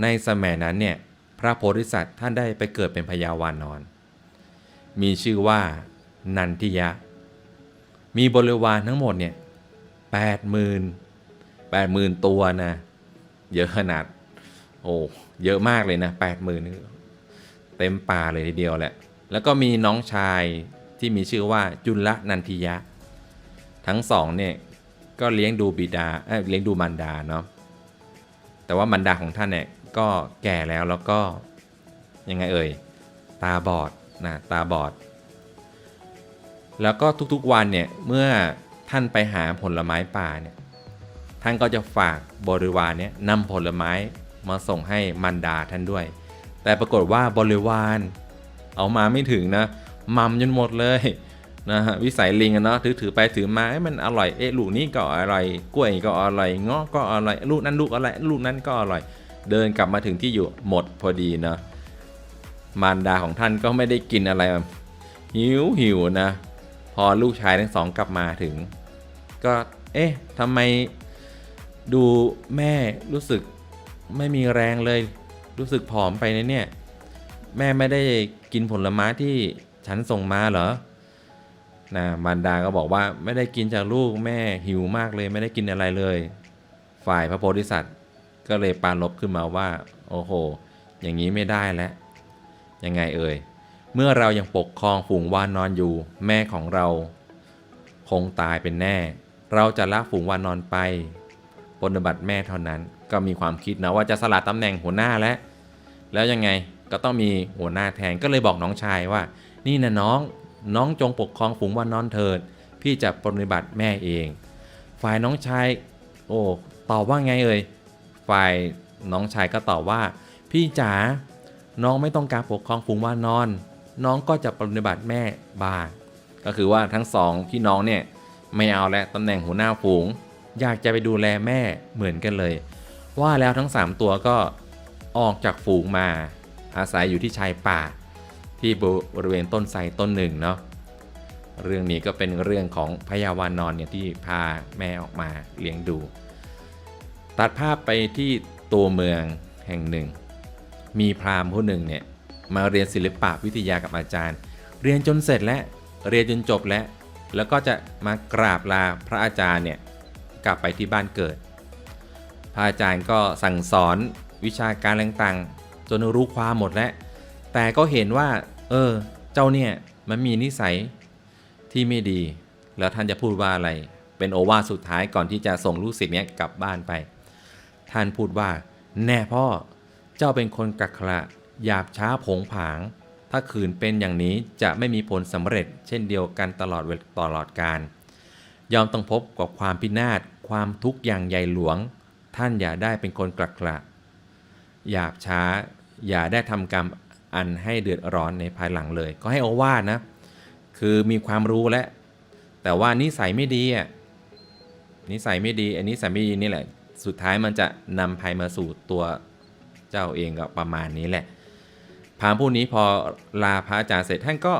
ในสมัยนั้นเนี่ยพระโพธิสัตว์ท่านได้ไปเกิดเป็นพญาวานอน มีชื่อว่านันทิยะ มีบริวารทั้งหมดเนี่ยแปดหมื่นแปดหมื่นตัวนะเยอะขนาดโอ้เยอะมากเลยนะแปดหมื่นเต็มป่าเลยทีเดียวแหละ แล้วก็มีน้องชายที่มีชื่อว่าจุลนันทิยะ ทั้งสองเนี่ยก็เลี้ยงดูบิดาเอ้เลี้ยงดูมารดาเนาะแต่ว่ามารดาของท่านเนี่ย ก็แก่แล้วแล้วก็ยังไงเอ่ยตาบอดนะตาบอด แล้วก็ทุกๆวันเนี่ยเมื่อท่านไปหาผลไม้ป่าเนี่ยท่านก็จะฝากบริวารเนี่ยนำผลไม้มาส่งให้มารดาท่านด้วย แต่ปรากฏว่าบริวาร เอามาไม่ถึงนะมัมจนหมดเลยนะฮะวิสัยลิงอะเนาะถือถือไปถือมาเอ้มันอร่อยเอ๊ะลูกนี้ก็อร่อยกล้วยก็อร่อยงาะก็อร่อยลูกนั้นลูกอะไรลูกนั้นก็อร่อย เดินกลับมาถึงที่อยู่หมดพอดีเนาะมารดาของท่านก็ไม่ได้กินอะไร หิวหิวนะ พอลูกชายทั้งสองกลับมาถึง ก็เอ๊ะทำไมดูแม่รู้สึกไม่มีแรงเลย รู้สึกผอมไปนะเนี่ย แม่ไม่ได้กินผลไม้ที่ฉันส่งมาเหรอนะมารดาก็บอกว่าไม่ได้กินจากลูกแม่หิวมากเลยไม่ได้กินอะไรเลย ฝ่ายพระโพธิสัตว์ ก็เลยปานลบขึ้นมาว่า โอ้โห อย่างนี้ไม่ได้แล้ว ยังไงเอ่ย เมื่อเรายังปกครองฝูงวานนอนอยู่ แม่ของเรา คงตายเป็นแน่ เราจะละฝูงวานนอนไปปฏิบัติแม่เท่านั้น ก็มีความคิดนะว่าจะสละตำแหน่งหัวหน้าแล้ว แล้วยังไงก็ต้องมีหัวหน้าแทน ก็เลยบอกน้องชายว่า นี่นะน้อง น้องจงปกครองฝูงวานนอนเถิด พี่จะปฏิบัติแม่เอง ฝ่ายน้องชาย โอ้ ตอบว่าไงเอ่ย ฝ่ายน้องชายก็ตอบว่า พี่จ๋าน้องไม่ต้องการปกครองฝูงว่านอน น้องก็จะปฏิบัติแม่บ้างก็คือว่าทั้งสองพี่น้องเนี่ยไม่เอาแล้วตำแหน่งหัวหน้าฝูง อยากจะไปดูแลแม่เหมือนกันเลย ว่าแล้วทั้ง 3 ตัวก็ออกจากฝูงมา อาศัยอยู่ที่ชายป่า ที่บริเวณต้นไทรต้นหนึ่งเนาะเรื่องนี้ก็เป็นเรื่องของพญาวานอนเนี่ยที่พาแม่ออกมาเลี้ยงดู ตัดภาพไปที่ตัวเมืองแห่งหนึ่ง มีพราหมณ์ผู้หนึ่งเนี่ยมาเรียนศิลปะวิทยากับอาจารย์ เรียนจนเสร็จแล้วเรียนจนจบแล้วแล้วก็จะมากราบลาพระอาจารย์เนี่ยกลับไปที่บ้านเกิด พระอาจารย์ก็สั่งสอนวิชาการต่างๆ จนรู้ความหมดแล้ว แต่ก็เห็นว่า เออ เจ้าเนี่ยมันมีนิสัยที่ไม่ดี แล้วท่านจะพูดว่าอะไร เป็นโอวาทสุดท้ายก่อนที่จะส่งลูกศิษย์เนี้ยกลับบ้านไป ท่านพูดว่า แน่พ่อ เจ้าเป็นคนกักขระหยาบช้าผงผาง ถ้าขืนเป็นอย่างนี้จะไม่มีผลสำเร็จ เช่นเดียวกันตลอดเวลตลอดการ ยอมต้องพบกับความพินาศความทุกข์อย่างใหญ่หลวง ท่านอย่าได้เป็นคนกักขระหยาบช้า อย่าได้ทำกรรมอันให้เดือดร้อนในภายหลังเลย ก็ให้อวาทนะ คือมีความรู้แล้วแต่ว่านิสัยไม่ดีอะนิสัยไม่ดีอันนี้สัยไม่ดีนี่แหละ สุดท้ายมันจะนำภัยมาสู่ตัวเจ้าเองก็ประมาณนี้แหละพราหมณ์ผู้นี้พอลาพระอาจารย์เสร็จท่านก็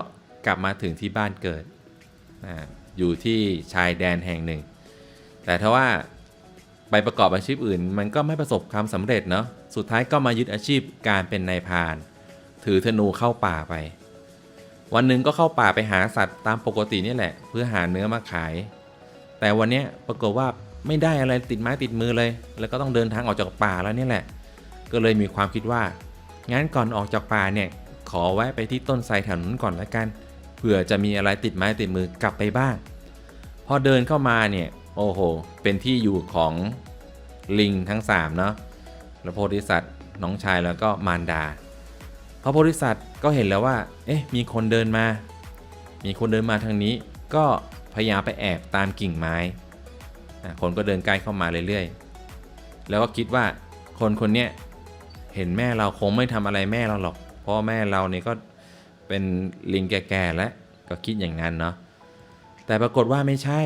กลับมาถึงที่บ้านเกิดอาอยู่ที่ชายแดนแห่งหนึ่ง แต่ถ้าว่าไปประกอบอาชีพอื่น มันก็ไม่ประสบความสำเร็จเนาะสุดท้ายก็มายึดอาชีพการเป็นนายพาน ถือธนูเข้าป่าไป วันหนึ่งก็เข้าป่าไปหาสัตว์ตามปกตินี่แหละ เพื่อหาเนื้อมาขาย แต่วันนี้ปรากฏว่า ไม่ได้อะไรติดไม้ติดมือเลย แล้วก็ต้องเดินทางออกจากป่าแล้วนี่แหละ ก็เลยมีความคิดว่างั้นก่อนออกจากป่าเนี่ยขอแวะไปที่ต้นไทรแถวนั้นก่อนละกันเผื่อจะมีอะไรติดไม้ติดมือกลับไปบ้าง พอเดินเข้ามาเนี่ยโอ้โห เป็นที่อยู่ของลิงทั้ง3เนาะแล้วโพธิสัตว์น้องชายแล้วก็มารดา พระโพธิสัตว์ก็เห็นแล้วว่า เอ๊ะ มีคนเดินมา มีคนเดินมาทางนี้ ก็พยายามไปแอบตามกิ่งไม้ คนก็เดินใกล้เข้ามาเรื่อยๆ แล้วก็คิดว่าคนคนนี้เห็นแม่เราคงไม่ทำอะไรแม่เราหรอก เพราะแม่เราเนี่ยก็เป็นลิงแก่ๆแล้วก็คิดอย่างนั้นเนาะ แต่ปรากฏว่าไม่ใช่